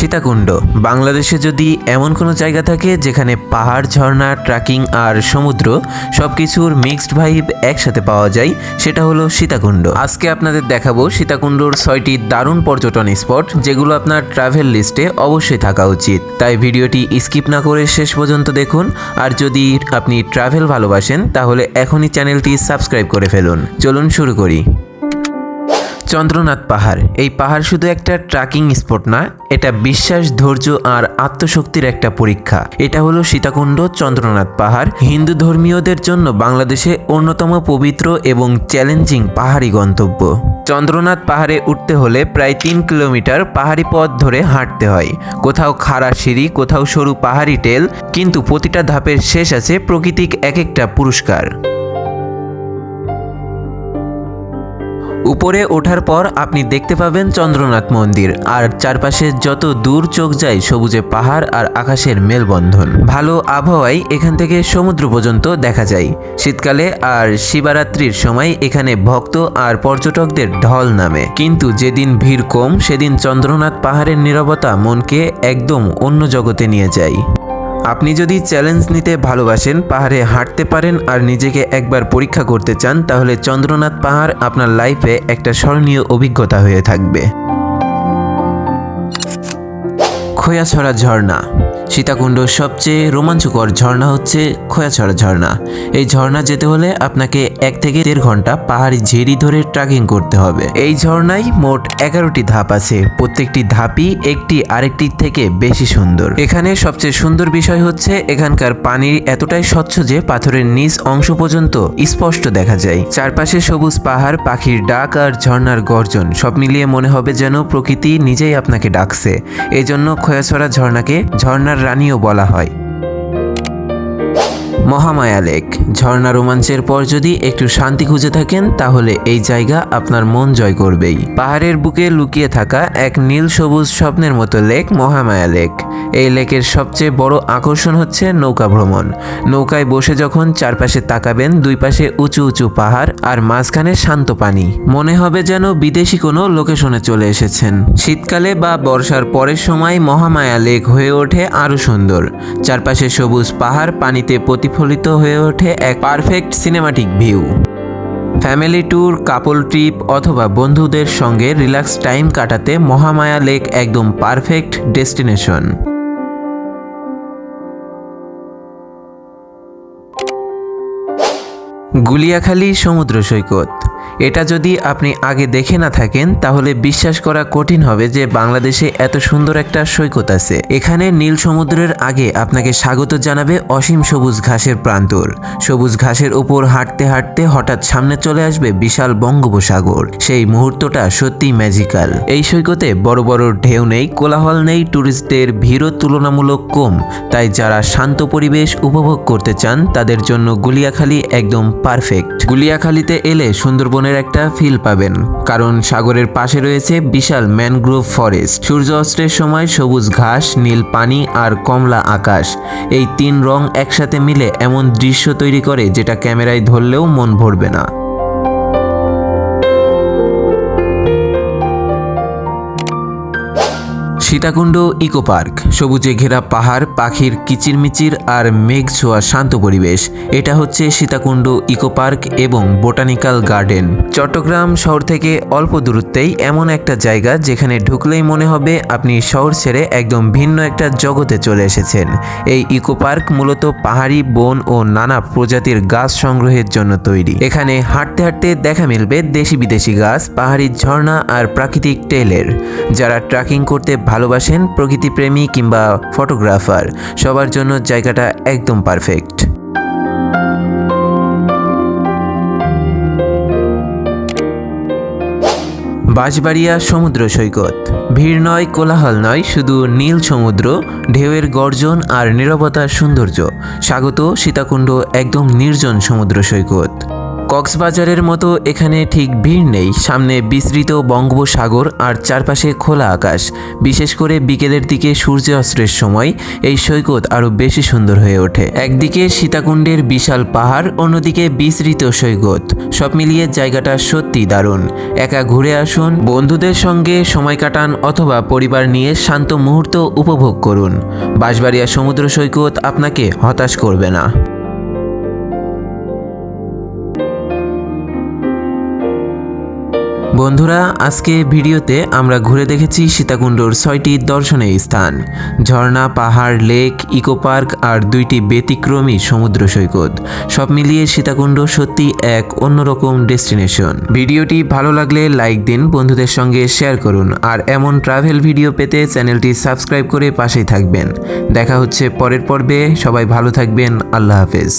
সীতাকুণ্ড। বাংলাদেশে যদি এমন কোনো জায়গা থাকে যেখানে পাহাড়, ঝর্ণা, ট্রাকিং আর সমুদ্র সব কিছুর মিক্সড ভাইব একসাথে পাওয়া যায়, সেটা হলো সীতাকুণ্ড। আজকে আপনাদের দেখাবো সীতাকুণ্ডর ছয়টি দারুণ পর্যটন স্পট, যেগুলো আপনার ট্রাভেল লিস্টে অবশ্যই থাকা উচিত। তাই ভিডিওটি স্কিপ না করে শেষ পর্যন্ত দেখুন, আর যদি আপনি ট্রাভেল ভালোবাসেন, তাহলে এখনই চ্যানেলটি সাবস্ক্রাইব করে ফেলুন। চলুন শুরু করি। চন্দ্রনাথ পাহাড়। এই পাহাড় শুধু একটা ট্রাকিং স্পট না, এটা বিশ্বাস, ধৈর্য আর আত্মশক্তির একটা পরীক্ষা। এটা হলো সীতাকুণ্ড চন্দ্রনাথ পাহাড়। হিন্দু ধর্মীয়দের জন্য বাংলাদেশে অন্যতম পবিত্র এবং চ্যালেঞ্জিং পাহাড়ি গন্তব্য। চন্দ্রনাথ পাহাড়ে উঠতে হলে প্রায় তিন কিলোমিটার পাহাড়ি পথ ধরে হাঁটতে হয়। কোথাও খাড়া সিঁড়ি, কোথাও সরু পাহাড়ি টেল, কিন্তু প্রতিটা ধাপের শেষ আছে প্রকৃতিক এক একটা পুরস্কার। উপরে ওঠার পর আপনি দেখতে পাবেন চন্দ্রনাথ মন্দির, আর চারপাশে যত দূর চোখ যায় সবুজে পাহাড় আর আকাশের মেলবন্ধন। ভালো আবহাওয়ায় এখান থেকে সমুদ্র পর্যন্ত দেখা যায়। শীতকালে আর শিবরাত্রির সময় এখানে ভক্ত আর পর্যটকদের ঢল নামে। কিন্তু যেদিন ভিড় কম, সেদিন চন্দ্রনাথ পাহাড়ের নীরবতা মনকে একদম অন্য জগতে নিয়ে যায়। আপনি যদি চ্যালেঞ্জ নিতে ভালোবাসেন, পাহাড়ে হাঁটতে পারেন আর নিজেকে একবার পরীক্ষা করতে চান, তাহলে চন্দ্রনাথ পাহাড় আপনার লাইফে একটা স্মরণীয় অভিজ্ঞতা হয়ে থাকবে। খোয়াছড়া ঝর্ণা। সীতাকুণ্ডর সবচেয়ে রোমাঞ্চকর ঝর্ণা হচ্ছে খোয়াছড়া ঝর্ণা। এই ঝর্ণা যেতে হলে আপনাকে এক থেকে দেড় ঘণ্টা পাহাড়ি ঝিরি ধরে ট্রাকিং করতে হবে। এই ঝর্ণায় মোট এগারোটি ধাপ আছে। প্রত্যেকটি ধাপই একটি আরেকটির থেকে বেশি সুন্দর। এখানে সবচেয়ে সুন্দর বিষয় হচ্ছে এখানকার পানি এতটাই স্বচ্ছ যে পাথরের নিচ অংশ পর্যন্ত স্পষ্ট দেখা যায়। চারপাশে সবুজ পাহাড়, পাখির ডাক আর ঝর্ণার গর্জন সব মিলিয়ে মনে হবে যেন প্রকৃতি নিজেই আপনাকে ডাকছে। এই জন্য খয়াছড়া ঝর্ণাকে ঝর্ণার রানীও বলা হয়। মহামায়া লেক। ঝর্ণা রোমাঞ্চের পর যদি একটু শান্তি খুঁজে থাকেন, তাহলে এই জায়গা আপনার মন জয় করবেই। পাহাড়ের বুকে লুকিয়ে থাকা এক নীল সবুজ স্বপ্নের মতো লেক মহামায়া লেক। এই লেকের সবচেয়ে বড় আকর্ষণ হচ্ছে নৌকা ভ্রমণ। নৌকায় বসে যখন চারপাশে তাকাবেন, দুই পাশে উঁচু উঁচু পাহাড় আর মাঝখানে শান্ত পানি। মনে হবে যেন বিদেশি কোনো লোকেশনে চলে এসেছেন। শীতকালে বা বর্ষার পরের সময় মহামায়া লেক হয়ে ওঠে আরও সুন্দর। চারপাশে সবুজ পাহাড়, পানিতে প্রতিফলিত হয়ে ওঠে এক perfect cinematic view family tour couple trip অথবা বন্ধুদের সঙ্গে রিল্যাক্স টাইম কাটাতে মহামায়া লেক একদম পারফেক্ট ডেস্টিনেশন গুলিয়াখালী সমুদ্র সৈকত। এটা যদি আপনি আগে দেখে না থাকেন, তাহলে বিশ্বাস করা কঠিন হবে যে বাংলাদেশে এত সুন্দর একটা সৈকত আছে। এখানে নীল সমুদ্রের আগে আপনাকে স্বাগত জানাবে অসীম সবুজ ঘাসের প্রান্তর। সবুজ ঘাসের উপর হাঁটতে হাঁটতে হঠাৎ সামনে চলে আসবে বিশাল বঙ্গোপসাগর। সেই মুহূর্তটা সত্যিই ম্যাজিক্যাল এই সৈকতে বড় বড় ঢেউ নেই, কোলাহল নেই ট্যুরিস্টদের ভিড়ও তুলনামূলক কম। তাই যারা শান্ত পরিবেশ উপভোগ করতে চান, তাদের জন্য গুলিয়াখালী একদম পারফেক্ট গুলিয়াখালীতে এলে সুন্দরবনের একটা ফিল পাবেন। কারণ সাগরের পাশে রয়েছে বিশাল ম্যানগ্রোভ ফরেস্ট। সূর্য অস্ত্রের সময় সবুজ ঘাস, নীল পানি আর কমলা আকাশ। এই তিন রং একসাথে মিলে এমন দৃশ্য তৈরি করে যেটা ক্যামেরায় ধরলেও মন ভরবে না। Sitakunda eco park. সবুজে ঘেরা পাহাড়, পাখির কিচিরমিচির আর মেঘ ছোঁয়া শান্ত পরিবেশ। এটা হচ্ছে সীতাকুণ্ড ইকো পার্ক এবং বোটানিক্যাল গার্ডেন। চট্টগ্রাম শহর থেকে অল্প দূরত্বেই এমন একটা জায়গা যেখানে ঢুকলেই মনে হবে আপনি শহর ছেড়ে একদম ভিন্ন একটা জগতে চলে এসেছেন। এই ইকো পার্ক মূলত পাহাড়ি, বন ও নানা প্রজাতির গাছ সংগ্রহের জন্য তৈরি। এখানে হাঁটতে হাঁটতে দেখা মিলবে দেশি বিদেশি গাছ, পাহাড়ি ঝর্ণা আর প্রাকৃতিক টেলের যারা ট্রাকিং করতে ভালোবাসেন প্রকৃতিপ্রেমী কিংবা ফটোগ্রাফার, সবার জন্য জায়গাটা একদম পারফেক্ট। বাঁশবাড়িয়া সমুদ্র সৈকত। ভিড় নয়, কোলাহল নয়, শুধু নীল সমুদ্র, ঢেউয়ের গর্জন আর নীরবতার সৌন্দর্য। স্বাগত সীতাকুণ্ড একদম নির্জন সমুদ্র সৈকত। কক্সবাজারের মতো এখানে ঠিক ভিড় নেই। সামনে বিস্তৃত বঙ্গোপসাগর আর চারপাশে খোলা আকাশ। বিশেষ করে বিকেলের দিকে সূর্য অস্ত্রের সময় এই সৈকত আরও বেশি সুন্দর হয়ে ওঠে। একদিকে সীতাকুণ্ডের বিশাল পাহাড়, অন্যদিকে বিস্তৃত সৈকত। সব মিলিয়ে জায়গাটা সত্যি দারুণ। একা ঘুরে আসুন, বন্ধুদের সঙ্গে সময় কাটান অথবা পরিবার নিয়ে শান্ত মুহূর্ত উপভোগ করুন। বাঁশবাড়িয়া সমুদ্র সৈকত আপনাকে হতাশ করবে না। বন্ধুরা, আজকে ভিডিওতে আমরা ঘুরে দেখেছি সীতাকুণ্ডর ছয়টি দর্শনীয় স্থান। ঝর্ণা, পাহাড়, লেক, ইকো পার্ক আর দুইটি ব্যতিক্রমী সমুদ্র সৈকত। সব মিলিয়ে সীতাকুণ্ড সত্যি এক অন্যরকম ডেস্টিনেশন। ভিডিওটি ভালো লাগলে লাইক দিন, বন্ধুদের সঙ্গে শেয়ার করুন, আর এমন ট্রাভেল ভিডিও পেতে চ্যানেলটি সাবস্ক্রাইব করে পাশেই থাকবেন। দেখা হচ্ছে পরের পর্বে, সবাই ভালো থাকবেন, আল্লাহ হাফেজ।